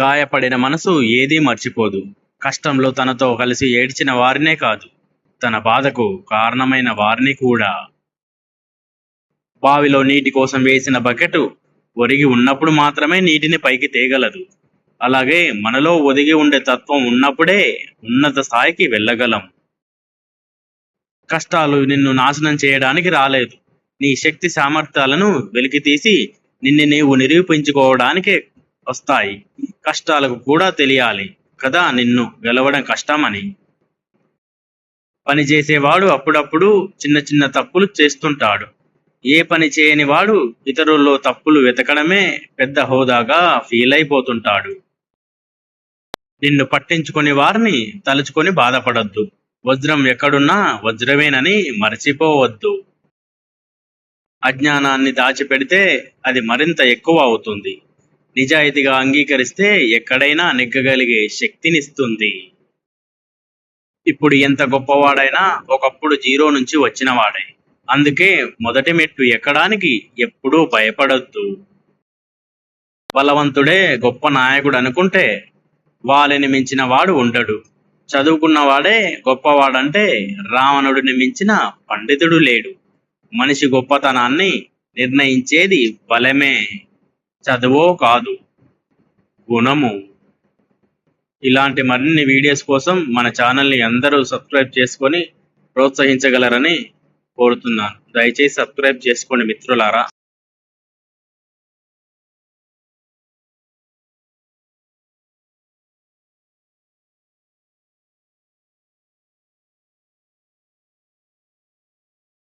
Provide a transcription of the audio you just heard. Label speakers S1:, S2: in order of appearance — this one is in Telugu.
S1: గాయపడిన మనసు ఏదీ మర్చిపోదు. కష్టంలో తనతో కలిసి ఏడ్చిన వారినే కాదు తన బాధకు కారణమైన వారిని కూడా. బావిలో నీటి కోసం వేసిన బకెట్ ఒరిగి ఉన్నప్పుడు మాత్రమే నీటిని పైకి తేగలదు. అలాగే మనలో ఒదిగి ఉండే తత్వం ఉన్నప్పుడే ఉన్నత స్థాయికి వెళ్ళగలం. కష్టాలు నిన్ను నాశనం చేయడానికి రాలేదు. నీ శక్తి సామర్థ్యాలను వెలికితీసి నిన్ను నీవు నిరూపించుకోవడానికే వస్తాయి. కష్టాలకు కూడా తెలియాలి కదా నిన్ను గెలవడం కష్టమని. పని చేసేవాడు అప్పుడప్పుడు చిన్న చిన్న తప్పులు చేస్తుంటాడు. ఏ పని చేయని వాడు ఇతరుల్లో తప్పులు వెతకడమే పెద్ద హోదాగా ఫీల్ అయిపోతుంటాడు. నిన్ను పట్టించుకొని వారిని తలుచుకొని బాధపడొద్దు. వజ్రం ఎక్కడున్నా వజ్రమేనని మరచిపోవద్దు. అజ్ఞానాన్ని దాచిపెడితే అది మరింత ఎక్కువ అవుతుంది. నిజాయితీగా అంగీకరిస్తే ఎక్కడైనా నెగ్గగలిగే శక్తినిస్తుంది. ఇప్పుడు ఎంత గొప్పవాడైనా ఒకప్పుడు జీరో నుంచి వచ్చినవాడే. అందుకే మొదటి మెట్టు ఎక్కడానికి ఎప్పుడూ భయపడొద్దు. బలవంతుడే గొప్ప నాయకుడు అనుకుంటే వాళ్ళని మించిన వాడు ఉండడు. చదువుకున్నవాడే గొప్పవాడంటే రావణుడిని మించిన పండితుడు లేడు. మనిషి గొప్పతనాన్ని నిర్ణయించేది బలమే. చదువో కాదు గుణము. ఇలాంటి మరిన్ని వీడియోస్ కోసం మన ఛానల్ని అందరూ సబ్స్క్రైబ్ చేసుకొని ప్రోత్సహించగలరని కోరుతున్నాను. దయచేసి సబ్స్క్రైబ్ చేసుకోండి మిత్రులారా.